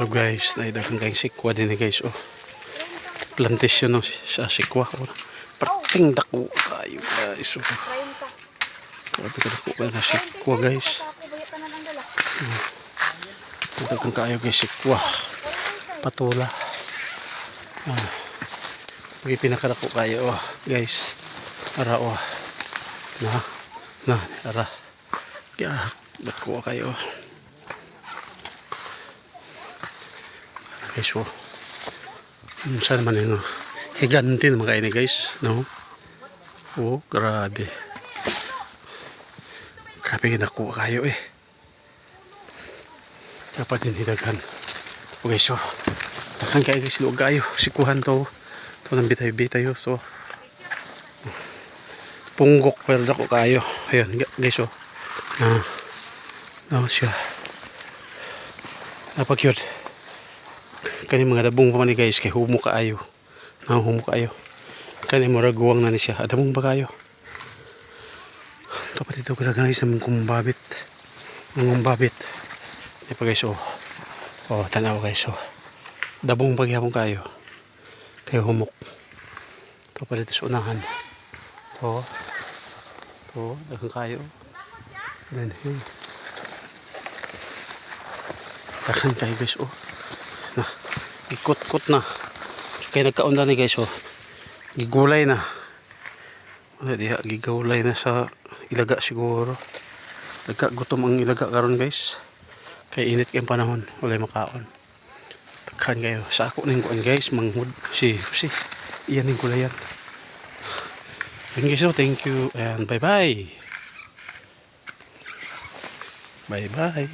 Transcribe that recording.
Ito guys, naidagang kayong sikwa din guys. Oh. Plantation no, sa sikwa. Oh. Parting dako kayo guys. Oh. 30. Grabe ka dako ka na sikwa guys. Naidagang kayo guys sikwa. Patula. Ah. Pagi pinakadako kayo oh, guys. Ara oh. Na. Na, ara. Kaya dako kayo. Guys oh. Saan man yun oh. Higante naman kayo ni guys. No? Oh, grabe. Grabe nakuha kayo eh. Dapat din hidagan. Okay, so. Takan kayo guys, luog kayo. Sikuhan to. Ito nang bitay-bitay oh. So. Punggok pero dako kayo. Ayun, gu- guys oh. Ah. Ah, siya. Napag yun. Kani mga dabong pa guys kay humo kaayo. Na humo kaayo. Kani mo raguwang na ni siya. Adamong ba kayo? Kapatid ko na guys naman kumbabit. Ang babit. Di pa guys oh. Oh, tanaw guys oh. Dabong pagyapon kayo. Kay humok. Ito pa dito sa unahan. Ito. Ito. Dagang kayo. Then yun. Dagang kayo guys oh. Na. Ikot-kot na. Kaya nagkaunda ni guys oh. Gigulay na. Wala diha, gigulay na sa ilaga siguro. Nagkagutom ang ilaga karon guys. Kaya init kayong panahon. Wala makaon. Takhan kayo. Sa ako ning kuan guys. Manghud. Si, si. Iyan ning gulayan. Yun guys oh. Thank you and bye bye. Bye bye.